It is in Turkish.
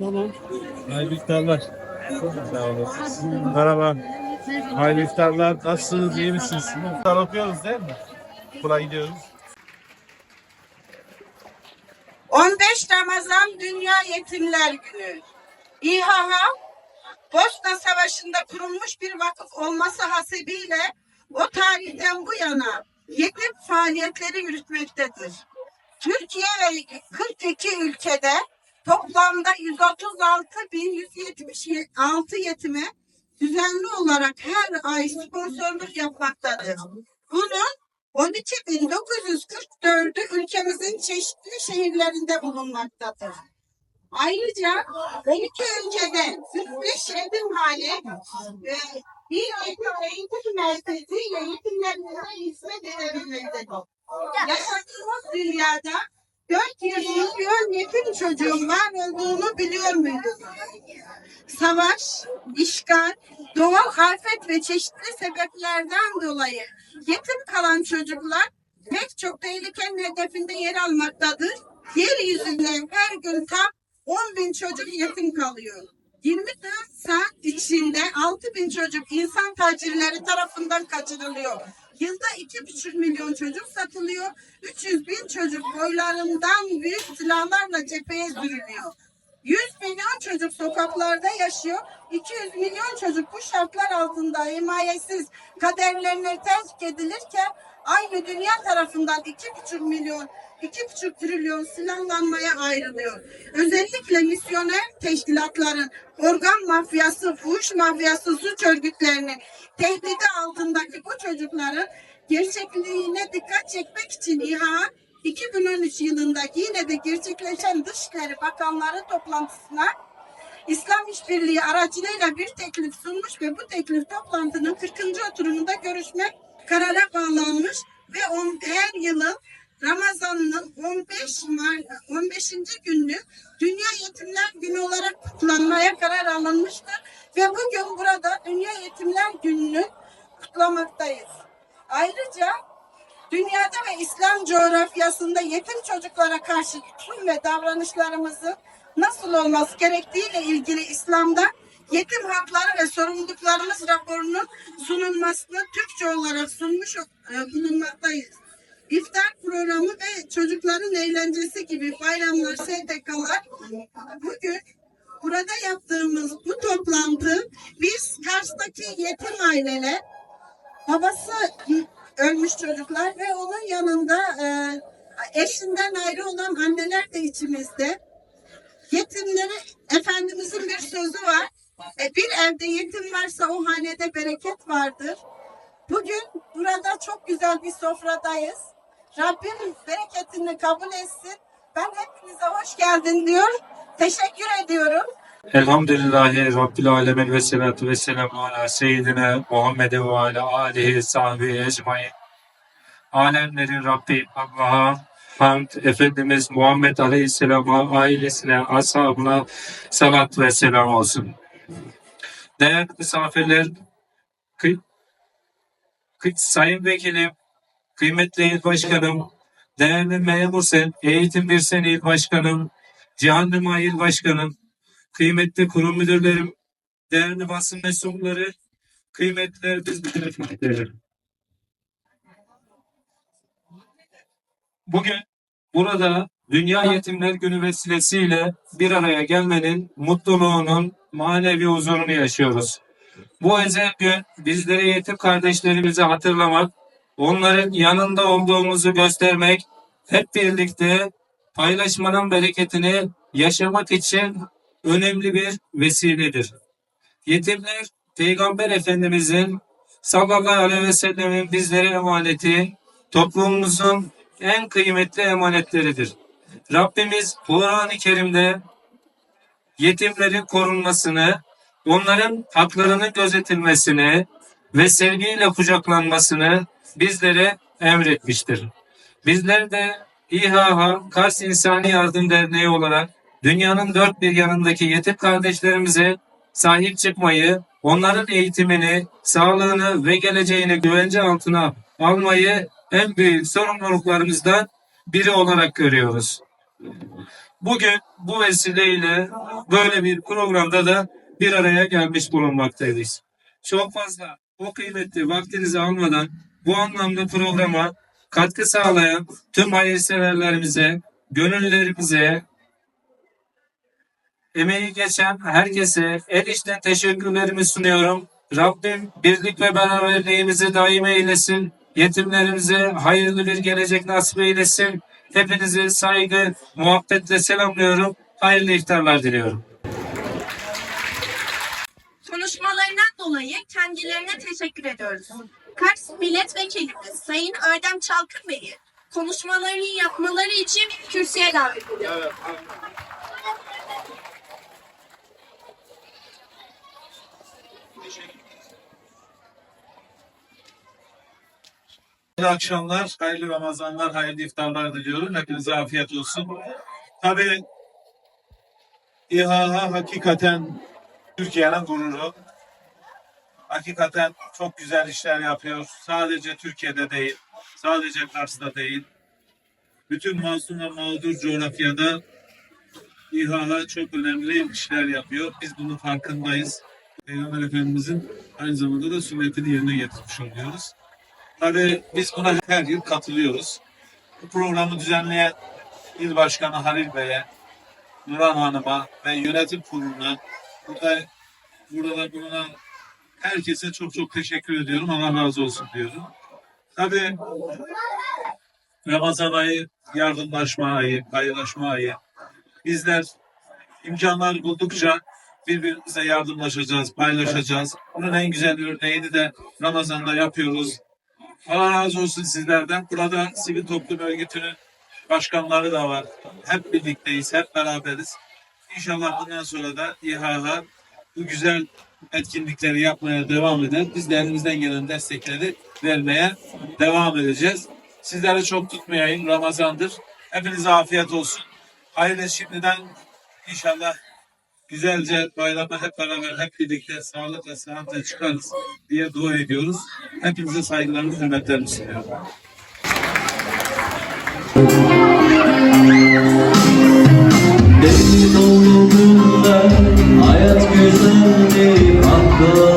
Hayırlı iftarlar. Sağ olun. Merhaba. Hayırlı iftarlar. Nasılsınız? iyi misiniz? İftar okuyoruz değil mi? Okula gidiyoruz. 15 Ramazan Dünya Yetimler Günü. İHA, Bosna Savaşı'nda kurulmuş bir vakıf olması hasebiyle o tarihten bu yana yetim faaliyetleri yürütmektedir. Türkiye ve 42 ülkede toplamda 136.176 yetime düzenli olarak her ay sponsorluk yapmaktadır. Bunun 12.944'ü ülkemizin çeşitli şehirlerinde bulunmaktadır. Ayrıca 12 ülkede 45 yetim hane ve bir yetim eğitim merkezi ile yetimlerimize hizmet edebilmektedir. Yaşadığımız dünyada 400 milyon yetim çocuğun var olduğunu biliyor muydunuz? Savaş, işgal, doğal afet ve çeşitli sebeplerden dolayı yetim kalan çocuklar pek çok tehlikenin hedefinde yer almaktadır. Yeryüzünde her gün tam 10 bin çocuk yetim kalıyor. 24 saat içinde 6 bin çocuk insan tacirleri tarafından kaçırılıyor. Yılda 2,5 milyon çocuk satılıyor. 300 bin çocuk boylarından büyük silahlarla cepheye sürülüyor. 100 milyon çocuk sokaklarda yaşıyor. 200 milyon çocuk bu şartlar altında himayesiz kaderlerine terk edilirken aynı dünya tarafından 2,5 milyon 2,5 trilyon silahlanmaya ayrılıyor. Özellikle misyoner teşkilatların organ mafyası, fuhuş mafyası, suç örgütlerinin tehdidi altındaki bu çocukların gerçekliğine dikkat çekmek için İHA 2013 yılında yine de gerçekleşen Dışişleri Bakanları toplantısına İslam İşbirliği aracılığıyla bir teklif sunmuş ve bu teklif toplantının 40. oturumunda görüşmek karara bağlanmış ve on, her yılın Ramazan'ın 15 Mart 15. günü Dünya Yetimler Günü olarak kutlanmaya karar alınmıştır ve bugün burada Dünya Yetimler Günü'nü kutlamaktayız. Ayrıca dünyada ve İslam coğrafyasında yetim çocuklara karşı tutum ve davranışlarımızın nasıl olması gerektiğiyle ilgili İslam'da yetim hakları ve sorumluluklarımız raporunun sunulmasını Türkçe olarak sunmuş e, bulunmaktayız. İftar programı ve çocukların eğlencesi gibi bayramlar, STK'lar bugün burada yaptığımız bu toplantı biz Kars'taki yetim aileler babası ölmüş çocuklar ve onun yanında e, eşinden ayrı olan anneler de içimizde. Yetimlere Efendimizin bir sözü var. E, bir evde yetim varsa o hanede bereket vardır. Bugün burada çok güzel bir sofradayız. Rabbim bereketini kabul etsin. Ben hepinize hoş geldin diyor. Teşekkür ediyorum. Elhamdülillahi Rabbil Alemin ve salatu ve selamu ala seyyidina Muhammed ve ala alihi sahbihi ecmain. Alemlerin Rabbi Allah'a hamd Efendimiz Muhammed Aleyhisselam'a, ailesine, ashabına salat ve selam olsun. Değerli misafirler, kıy, kıy, sayın vekilim, kıymetli il başkanım, değerli memur sen, eğitim bir sene il başkanım, Cihan il başkanım, kıymetli kurum müdürlerim, değerli basın mensupları, kıymetli biz. Bugün burada Dünya Yetimler Günü vesilesiyle bir araya gelmenin mutluluğunun manevi huzurunu yaşıyoruz. Bu özel gün bizleri yetim kardeşlerimizi hatırlamak, onların yanında olduğumuzu göstermek, hep birlikte paylaşmanın bereketini yaşamak için önemli bir vesiledir. Yetimler Peygamber Efendimizin sallallahu aleyhi ve sellemin bizlere emaneti, toplumumuzun en kıymetli emanetleridir. Rabbimiz Kur'an-ı Kerim'de yetimlerin korunmasını, onların haklarının gözetilmesini ve sevgiyle kucaklanmasını bizlere emretmiştir. Bizler de İHA Kars İnsani Yardım Derneği olarak dünyanın dört bir yanındaki yetim kardeşlerimize sahip çıkmayı, onların eğitimini, sağlığını ve geleceğini güvence altına almayı en büyük sorumluluklarımızdan biri olarak görüyoruz. bugün bu vesileyle böyle bir programda da bir araya gelmiş bulunmaktayız. Çok fazla o kıymetli vaktinizi almadan bu anlamda programa katkı sağlayan tüm hayırseverlerimize, gönüllerimize, emeği geçen herkese el içten teşekkürlerimi sunuyorum. Rabbim birlik ve beraberliğimizi daim eylesin. Yetimlerimize hayırlı bir gelecek nasip eylesin. Hepinizi saygı, muhabbetle selamlıyorum. Hayırlı iftarlar diliyorum. Konuşmalarından dolayı kendilerine teşekkür ediyoruz. Kars Milletvekilimiz Sayın Erdem Çalkın Bey'i konuşmalarını yapmaları için kürsüye davet ediyoruz. Hayırlı akşamlar, hayırlı Ramazanlar, hayırlı iftarlar diliyorum. Hepinize afiyet olsun. Tabii İHA hakikaten Türkiye'nin gururu. Hakikaten çok güzel işler yapıyor. Sadece Türkiye'de değil, sadece Kars'ta değil. Bütün masum ve mağdur coğrafyada İHA çok önemli işler yapıyor. Biz bunun farkındayız. Peygamber Efendimizin aynı zamanda da sünnetini yerine getirmiş oluyoruz. Tabii biz buna her yıl katılıyoruz. Bu programı düzenleyen İl Başkanı Halil Bey'e, Nurhan Hanım'a ve yönetim kuruluna, burada, burada bulunan herkese çok çok teşekkür ediyorum. Allah razı olsun diyorum. Tabii Ramazan ayı, yardımlaşma ayı, paylaşma ayı. Bizler imkanlar buldukça birbirimize yardımlaşacağız, paylaşacağız. Bunun en güzel örneğini de Ramazan'da yapıyoruz. Allah razı olsun sizlerden. Burada sivil toplum örgütünün başkanları da var. Hep birlikteyiz, hep beraberiz. İnşallah bundan sonra da İHA bu güzel etkinlikleri yapmaya devam eder. Biz de gelen destekleri vermeye devam edeceğiz. Sizleri çok tutmayayım. Ramazandır. Hepinize afiyet olsun. Hayırlı şimdiden inşallah güzelce bayramı hep beraber hep birlikte sağlıkla sıhhatle çıkarız diye dua ediyoruz. Hepinize saygılarımı, hürmetlerimi sunuyorum. Deniz olduğunda hayat güzeldi kahkahalarıyla